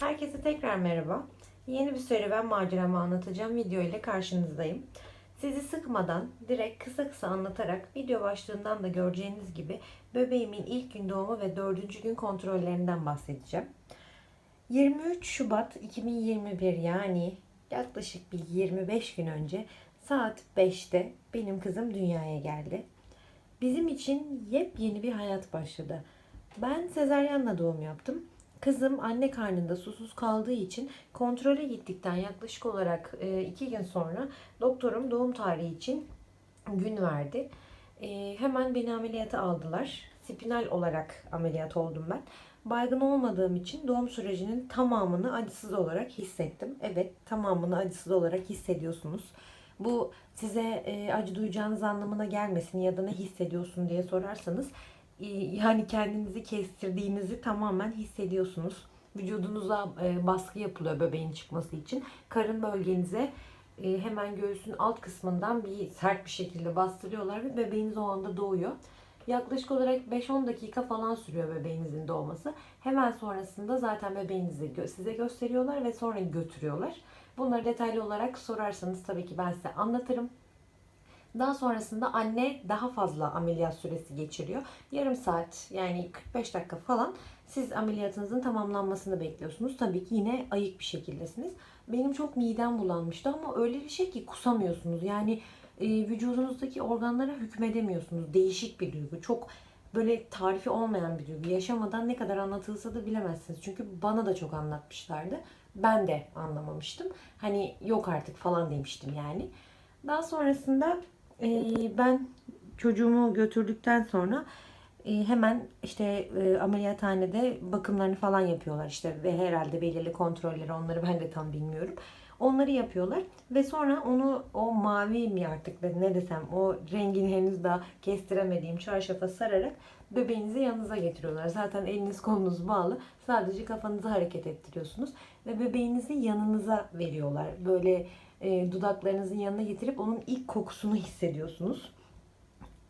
Herkese tekrar merhaba. Yeni bir serüven maceramı anlatacağım. Video ile karşınızdayım. Sizi sıkmadan direkt kısa kısa anlatarak video başlığından da göreceğiniz gibi bebeğimin ilk gün doğumu ve dördüncü gün kontrollerinden bahsedeceğim. 23 Şubat 2021 yani yaklaşık bir 25 gün önce saat 5'te benim kızım dünyaya geldi. Bizim için yepyeni bir hayat başladı. Ben sezaryenle doğum yaptım. Kızım anne karnında susuz kaldığı için kontrole gittikten yaklaşık olarak e, iki gün sonra doktorum doğum tarihi için gün verdi. E, hemen beni ameliyata aldılar. Spinal olarak ameliyat oldum ben. Baygın olmadığım için doğum sürecinin tamamını acısız olarak hissettim. Evet tamamını acısız olarak hissediyorsunuz. Bu size e, acı duyacağınız anlamına gelmesin ya da ne hissediyorsun diye sorarsanız e, yani kendinizi kestirdiğinizi tamamen hissediyorsunuz. Vücudunuza e, baskı yapılıyor bebeğin çıkması için. Karın bölgenize e, hemen göğsün alt kısmından bir sert bir şekilde bastırıyorlar ve bebeğiniz o anda doğuyor. Yaklaşık olarak 5-10 dakika falan sürüyor bebeğinizin doğması. Hemen sonrasında zaten bebeğinizi size gösteriyorlar ve sonra götürüyorlar. Bunları detaylı olarak sorarsanız tabii ki ben size anlatırım. Daha sonrasında anne daha fazla ameliyat süresi geçiriyor. Yarım saat yani 45 dakika falan siz ameliyatınızın tamamlanmasını bekliyorsunuz. Tabii ki yine ayık bir şekildesiniz. Benim çok midem bulanmıştı ama öyle bir şey ki kusamıyorsunuz. Yani e, vücudunuzdaki organlara hükmedemiyorsunuz. Değişik bir duygu. Çok böyle tarifi olmayan bir duygu. Yaşamadan ne kadar anlatılsa da bilemezsiniz. Çünkü bana da çok anlatmışlardı. Ben de anlamamıştım. Hani yok artık falan demiştim yani. Daha sonrasında e, ben çocuğumu götürdükten sonra e, hemen işte e, ameliyathanede bakımlarını falan yapıyorlar işte ve herhalde belirli kontrolleri onları ben de tam bilmiyorum. Onları yapıyorlar ve sonra onu o mavi mi artık ne desem o rengini henüz daha kestiremediğim çarşafa sararak bebeğinizi yanınıza getiriyorlar. Zaten eliniz kolunuz bağlı. Sadece kafanızı hareket ettiriyorsunuz ve bebeğinizi yanınıza veriyorlar. Böyle e, dudaklarınızın yanına getirip onun ilk kokusunu hissediyorsunuz.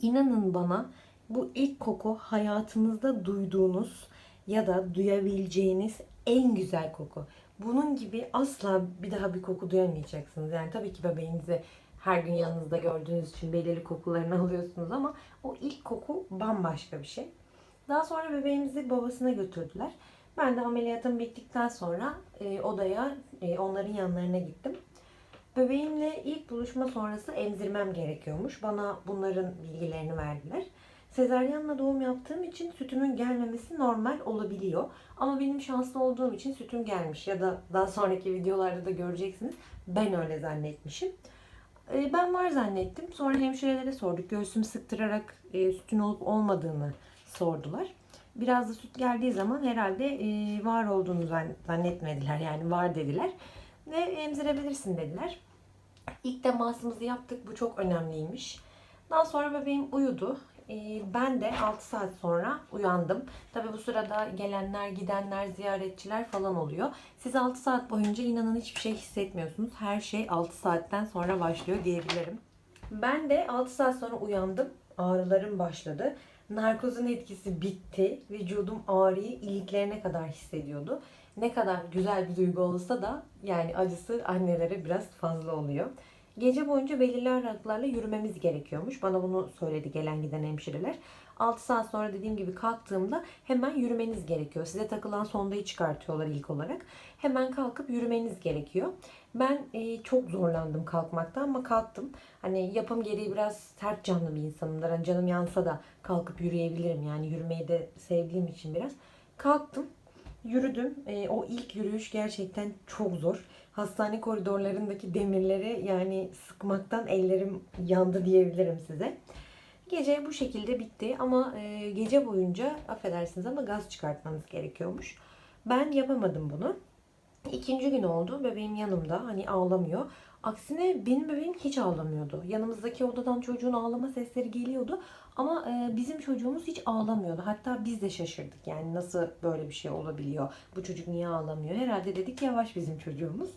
İnanın bana bu ilk koku hayatınızda duyduğunuz ya da duyabileceğiniz en güzel koku. Bunun gibi asla bir daha bir koku duyamayacaksınız. Yani tabii ki bebeğinizi her gün yanınızda gördüğünüz için belirli kokularını alıyorsunuz ama o ilk koku bambaşka bir şey. Daha sonra bebeğimizi babasına götürdüler. Ben de ameliyatım bittikten sonra e, odaya e, onların yanlarına gittim. Bebeğimle ilk buluşma sonrası emzirmem gerekiyormuş. Bana bunların bilgilerini verdiler. Sezaryenle doğum yaptığım için sütümün gelmemesi normal olabiliyor. Ama benim şanslı olduğum için sütüm gelmiş. Ya da daha sonraki videolarda da göreceksiniz. Ben öyle zannetmişim. E, Ben var zannettim. Sonra hemşirelere sorduk. Göğsümü sıktırarak e, sütün olup olmadığını sordular. Biraz da süt geldiği zaman herhalde e, var olduğunu zann- zannetmediler. Yani var dediler. Ve emzirebilirsin dediler. İlk temasımızı yaptık. Bu çok önemliymiş. Daha sonra bebeğim uyudu. Ee, Ben de 6 saat sonra uyandım. Tabi bu sırada gelenler, gidenler, ziyaretçiler falan oluyor. Siz 6 saat boyunca inanın hiçbir şey hissetmiyorsunuz. Her şey 6 saatten sonra başlıyor diyebilirim. Ben de 6 saat sonra uyandım. Ağrılarım başladı. Narkozun etkisi bitti. Vücudum ağrıyı iliklerine kadar hissediyordu. Ne kadar güzel bir duygu olsa da yani acısı annelere biraz fazla oluyor. Gece boyunca belirli aralıklarla yürümemiz gerekiyormuş. Bana bunu söyledi gelen giden hemşireler. 6 saat sonra dediğim gibi kalktığımda hemen yürümeniz gerekiyor. Size takılan sondayı çıkartıyorlar ilk olarak. Hemen kalkıp yürümeniz gerekiyor. Ben e, çok zorlandım kalkmakta ama kalktım. Hani yapım gereği biraz sert canlı bir insanımdır. Hani canım yansa da kalkıp yürüyebilirim. Yani yürümeyi de sevdiğim için biraz. Kalktım. Yürüdüm. E, o ilk yürüyüş gerçekten çok zor. Hastane koridorlarındaki demirleri yani sıkmaktan ellerim yandı diyebilirim size. Gece bu şekilde bitti ama e, gece boyunca affedersiniz ama gaz çıkartmanız gerekiyormuş. Ben yapamadım bunu. İkinci gün oldu. Bebeğim yanımda. Hani ağlamıyor. Aksine benim bebeğim hiç ağlamıyordu. Yanımızdaki odadan çocuğun ağlama sesleri geliyordu. Ama e, bizim çocuğumuz hiç ağlamıyordu. Hatta biz de şaşırdık. Yani nasıl böyle bir şey olabiliyor? Bu çocuk niye ağlamıyor? Herhalde dedik yavaş bizim çocuğumuz.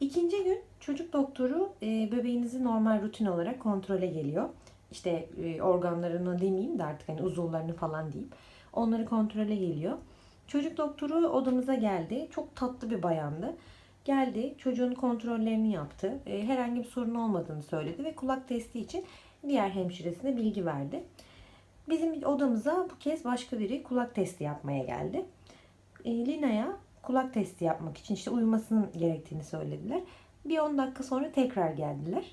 İkinci gün çocuk doktoru e, bebeğinizi normal rutin olarak kontrole geliyor. İşte e, organlarını demeyeyim de artık hani uzuvlarını falan diyeyim. Onları kontrole geliyor. Çocuk doktoru odamıza geldi. Çok tatlı bir bayandı. Geldi, çocuğun kontrollerini yaptı. E, herhangi bir sorun olmadığını söyledi ve kulak testi için diğer hemşiresine bilgi verdi. Bizim odamıza bu kez başka biri kulak testi yapmaya geldi. E, Lina'ya kulak testi yapmak için işte uyumasının gerektiğini söylediler. Bir 10 dakika sonra tekrar geldiler.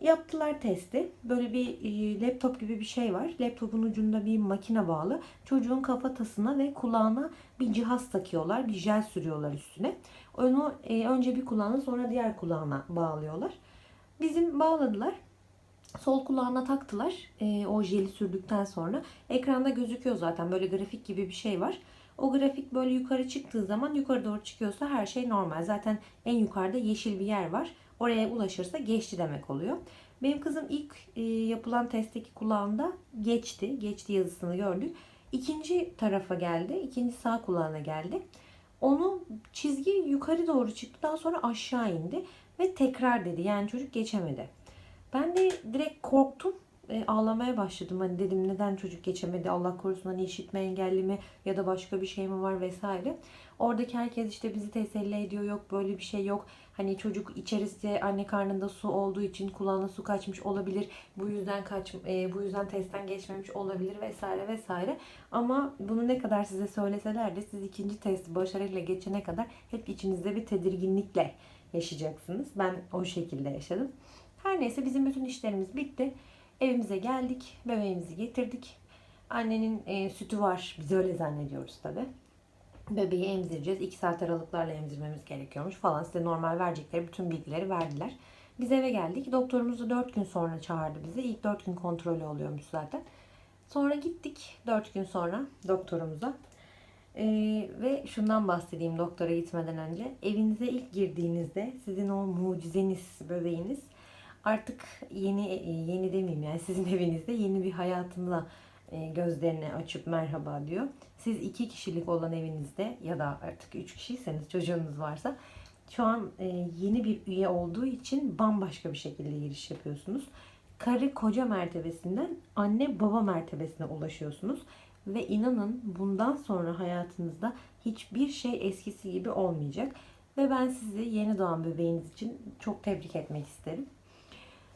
Yaptılar testi. Böyle bir e, laptop gibi bir şey var. Laptopun ucunda bir makine bağlı. Çocuğun kafatasına ve kulağına bir cihaz takıyorlar. Bir jel sürüyorlar üstüne. Onu e, önce bir kulağına sonra diğer kulağına bağlıyorlar. Bizim bağladılar. Sol kulağına taktılar. E, o jeli sürdükten sonra. Ekranda gözüküyor zaten. Böyle grafik gibi bir şey var. O grafik böyle yukarı çıktığı zaman yukarı doğru çıkıyorsa her şey normal. Zaten en yukarıda yeşil bir yer var. Oraya ulaşırsa geçti demek oluyor. Benim kızım ilk e, yapılan testteki kulağında geçti. Geçti yazısını gördük. İkinci tarafa geldi. İkinci sağ kulağına geldi. Onu çizgi yukarı doğru çıktı. Daha sonra aşağı indi. Ve tekrar dedi. Yani çocuk geçemedi. Ben de direkt korktum. E, ağlamaya başladım. Hani dedim neden çocuk geçemedi? Allah korusun hani işitme engelli mi ya da başka bir şey mi var vesaire. Oradaki herkes işte bizi teselli ediyor. Yok böyle bir şey yok. Hani çocuk içerisinde anne karnında su olduğu için kulağına su kaçmış olabilir. Bu yüzden kaç e, bu yüzden testten geçmemiş olabilir vesaire vesaire. Ama bunu ne kadar size söyleseler de siz ikinci testi başarıyla geçene kadar hep içinizde bir tedirginlikle yaşayacaksınız. Ben o şekilde yaşadım. Her neyse bizim bütün işlerimiz bitti. Evimize geldik. Bebeğimizi getirdik. Annenin e, sütü var. Biz öyle zannediyoruz tabi. Bebeği emzireceğiz. 2 saat aralıklarla emzirmemiz gerekiyormuş falan. Size normal verecekleri bütün bilgileri verdiler. Biz eve geldik. Doktorumuz da 4 gün sonra çağırdı bizi. İlk 4 gün kontrolü oluyormuş zaten. Sonra gittik 4 gün sonra doktorumuza. Ee, ve şundan bahsedeyim doktora gitmeden önce. Evinize ilk girdiğinizde sizin o mucizeniz, bebeğiniz artık yeni yeni demeyeyim yani sizin evinizde yeni bir hayatına e, gözlerini açıp merhaba diyor. Siz iki kişilik olan evinizde ya da artık üç kişiyseniz çocuğunuz varsa şu an e, yeni bir üye olduğu için bambaşka bir şekilde giriş yapıyorsunuz. Karı koca mertebesinden anne baba mertebesine ulaşıyorsunuz. Ve inanın bundan sonra hayatınızda hiçbir şey eskisi gibi olmayacak. Ve ben sizi yeni doğan bebeğiniz için çok tebrik etmek isterim.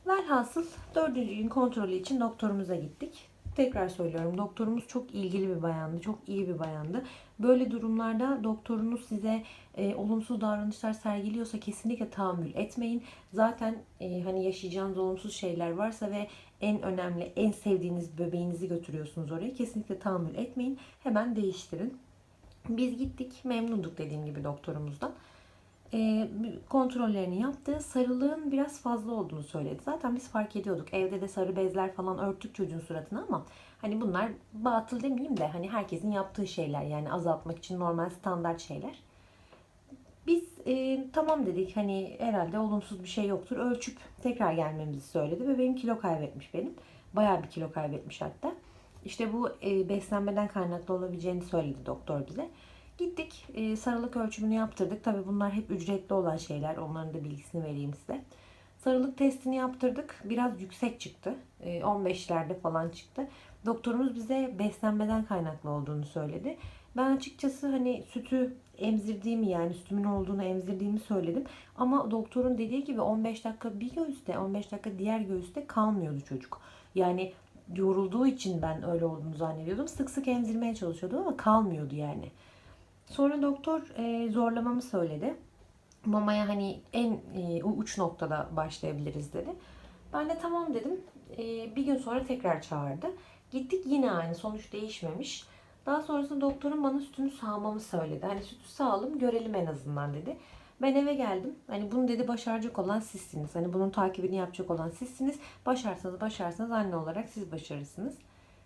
Velhasıl dördüncü gün kontrolü için doktorumuza gittik. Tekrar söylüyorum doktorumuz çok ilgili bir bayandı, çok iyi bir bayandı. Böyle durumlarda doktorunuz size e, olumsuz davranışlar sergiliyorsa kesinlikle tahammül etmeyin. Zaten e, hani yaşayacağınız olumsuz şeyler varsa ve en önemli, en sevdiğiniz bebeğinizi götürüyorsunuz oraya. Kesinlikle tahammül etmeyin. Hemen değiştirin. Biz gittik, memnunduk dediğim gibi doktorumuzdan e, kontrollerini yaptı. Sarılığın biraz fazla olduğunu söyledi. Zaten biz fark ediyorduk. Evde de sarı bezler falan örttük çocuğun suratına ama hani bunlar batıl demeyeyim de hani herkesin yaptığı şeyler yani azaltmak için normal standart şeyler. Biz e, tamam dedik hani herhalde olumsuz bir şey yoktur. Ölçüp tekrar gelmemizi söyledi ve benim kilo kaybetmiş benim. Bayağı bir kilo kaybetmiş hatta. İşte bu e, beslenmeden kaynaklı olabileceğini söyledi doktor bize. Gittik e, sarılık ölçümünü yaptırdık. Tabii bunlar hep ücretli olan şeyler. Onların da bilgisini vereyim size. Sarılık testini yaptırdık. Biraz yüksek çıktı. E, 15'lerde falan çıktı. Doktorumuz bize beslenmeden kaynaklı olduğunu söyledi. Ben açıkçası hani sütü emzirdiğimi yani sütümün olduğunu emzirdiğimi söyledim. Ama doktorun dediği gibi 15 dakika bir göğüste 15 dakika diğer göğüste kalmıyordu çocuk. Yani yorulduğu için ben öyle olduğunu zannediyordum. Sık sık emzirmeye çalışıyordum ama kalmıyordu yani. Sonra doktor e, zorlamamı söyledi. Mamaya hani en e, uç noktada başlayabiliriz dedi. Ben de tamam dedim. E, bir gün sonra tekrar çağırdı. Gittik yine aynı sonuç değişmemiş. Daha sonrasında doktorun bana sütünü sağmamı söyledi. Hani sütü sağalım görelim en azından dedi. Ben eve geldim. Hani bunu dedi başaracak olan sizsiniz. Hani bunun takibini yapacak olan sizsiniz. Başarsanız başarsanız anne olarak siz başarırsınız.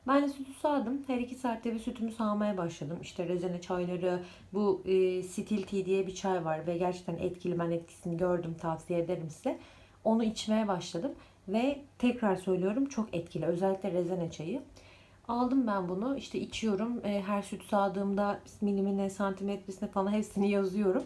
Ben de sütü sağdım. Her iki saatte bir sütümü sağmaya başladım. İşte rezene çayları, bu e, stil tea diye bir çay var ve gerçekten etkili. Ben etkisini gördüm, tavsiye ederim size. Onu içmeye başladım ve tekrar söylüyorum çok etkili. Özellikle rezene çayı. Aldım ben bunu. işte içiyorum. E, her süt sağdığımda milimine, santimetresine falan hepsini yazıyorum.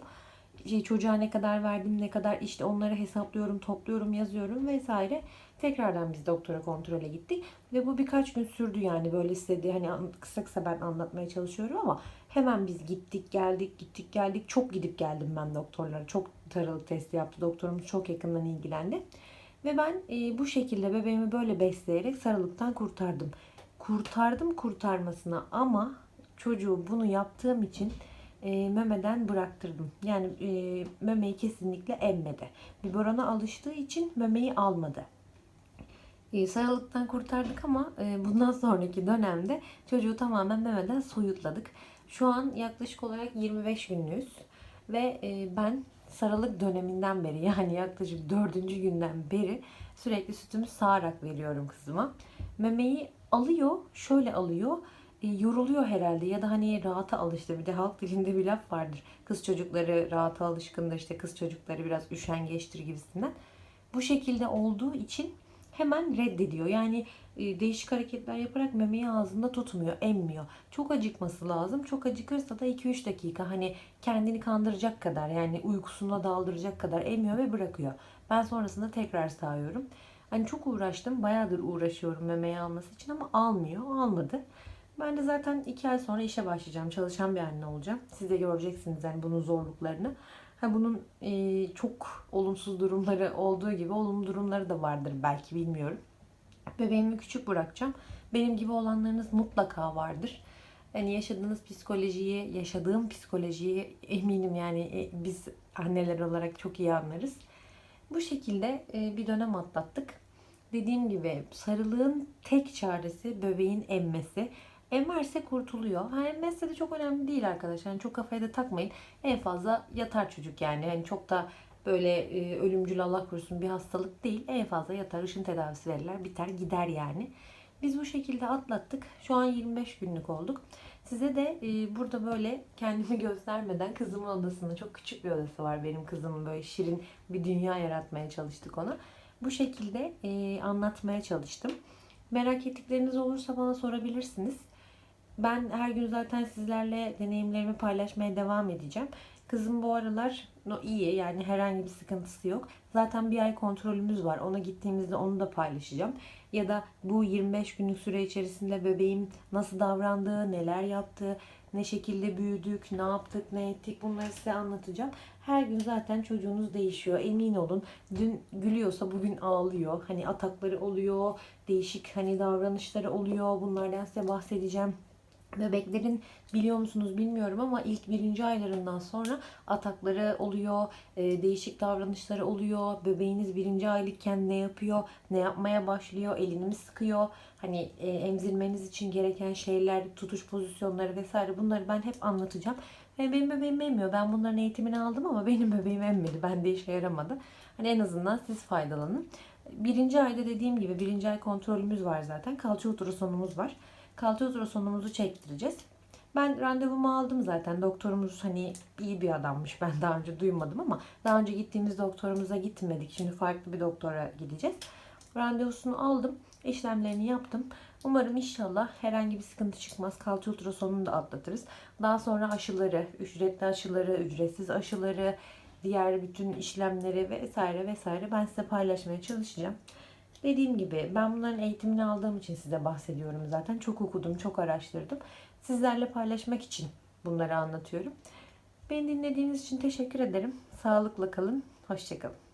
Şey, çocuğa ne kadar verdim, ne kadar işte onları hesaplıyorum, topluyorum, yazıyorum vesaire. Tekrardan biz doktora kontrole gittik. Ve bu birkaç gün sürdü yani böyle istediği hani an- kısa kısa ben anlatmaya çalışıyorum ama hemen biz gittik geldik gittik geldik çok gidip geldim ben doktorlara çok taralı testi yaptı doktorumuz çok yakından ilgilendi ve ben e, bu şekilde bebeğimi böyle besleyerek sarılıktan kurtardım kurtardım kurtarmasına ama çocuğu bunu yaptığım için e, memeden bıraktırdım. Yani e, memeyi kesinlikle emmedi. Biberona alıştığı için memeyi almadı. E, sarılıktan kurtardık ama e, bundan sonraki dönemde çocuğu tamamen memeden soyutladık. Şu an yaklaşık olarak 25 günlüğüz ve e, ben sarılık döneminden beri yani yaklaşık 4. günden beri sürekli sütümü sağarak veriyorum kızıma. Memeyi alıyor, şöyle alıyor. E, yoruluyor herhalde ya da hani rahata alıştı. Bir de halk dilinde bir laf vardır. Kız çocukları rahata alışkındır işte kız çocukları biraz üşengeçtir gibisinden. Bu şekilde olduğu için hemen reddediyor. Yani e, değişik hareketler yaparak memeyi ağzında tutmuyor, emmiyor. Çok acıkması lazım. Çok acıkırsa da 2-3 dakika hani kendini kandıracak kadar yani uykusuna daldıracak kadar emmiyor ve bırakıyor. Ben sonrasında tekrar sağıyorum. Hani çok uğraştım. Bayağıdır uğraşıyorum memeyi alması için ama almıyor. Almadı. Ben de zaten 2 ay sonra işe başlayacağım. Çalışan bir anne olacağım. Siz de göreceksiniz yani bunun zorluklarını. Ha bunun e, çok olumsuz durumları olduğu gibi olumlu durumları da vardır belki bilmiyorum. Bebeğimi küçük bırakacağım. Benim gibi olanlarınız mutlaka vardır. Yani yaşadığınız psikolojiyi, yaşadığım psikolojiyi eminim yani e, biz anneler olarak çok iyi anlarız. Bu şekilde e, bir dönem atlattık. Dediğim gibi sarılığın tek çaresi bebeğin emmesi. Emmerse kurtuluyor. Ha, emmezse de çok önemli değil arkadaşlar. Yani çok kafaya da takmayın. En fazla yatar çocuk yani. yani çok da böyle e, ölümcül Allah korusun bir hastalık değil. En fazla yatar, ışın tedavisi verirler, biter gider yani. Biz bu şekilde atlattık. Şu an 25 günlük olduk. Size de e, burada böyle kendimi göstermeden kızımın odasında çok küçük bir odası var benim kızımın böyle şirin bir dünya yaratmaya çalıştık ona. Bu şekilde e, anlatmaya çalıştım. Merak ettikleriniz olursa bana sorabilirsiniz. Ben her gün zaten sizlerle deneyimlerimi paylaşmaya devam edeceğim. Kızım bu aralar no, iyi yani herhangi bir sıkıntısı yok. Zaten bir ay kontrolümüz var. Ona gittiğimizde onu da paylaşacağım. Ya da bu 25 günlük süre içerisinde bebeğim nasıl davrandığı, neler yaptığı, ne şekilde büyüdük, ne yaptık, ne ettik bunları size anlatacağım. Her gün zaten çocuğunuz değişiyor. Emin olun. Dün gülüyorsa bugün ağlıyor. Hani atakları oluyor, değişik hani davranışları oluyor. Bunlardan size bahsedeceğim. Bebeklerin biliyor musunuz bilmiyorum ama ilk birinci aylarından sonra atakları oluyor, e, değişik davranışları oluyor. Bebeğiniz birinci aylıkken ne yapıyor, ne yapmaya başlıyor, elini mi sıkıyor? Hani e, emzirmeniz için gereken şeyler, tutuş pozisyonları vesaire bunları ben hep anlatacağım. Ve benim bebeğim emmiyor. Ben bunların eğitimini aldım ama benim bebeğim emmedi. Bende işe yaramadı. Hani en azından siz faydalanın. Birinci ayda dediğim gibi birinci ay kontrolümüz var zaten. Kalça ultrasonumuz var kalça ultrasonumuzu çektireceğiz. Ben randevumu aldım zaten. Doktorumuz hani iyi bir adammış. Ben daha önce duymadım ama daha önce gittiğimiz doktorumuza gitmedik. Şimdi farklı bir doktora gideceğiz. Randevusunu aldım. işlemlerini yaptım. Umarım inşallah herhangi bir sıkıntı çıkmaz. Kalça ultrasonunu da atlatırız. Daha sonra aşıları, ücretli aşıları, ücretsiz aşıları, diğer bütün işlemleri vesaire vesaire ben size paylaşmaya çalışacağım. Dediğim gibi ben bunların eğitimini aldığım için size bahsediyorum zaten. Çok okudum, çok araştırdım. Sizlerle paylaşmak için bunları anlatıyorum. Beni dinlediğiniz için teşekkür ederim. Sağlıkla kalın, hoşçakalın.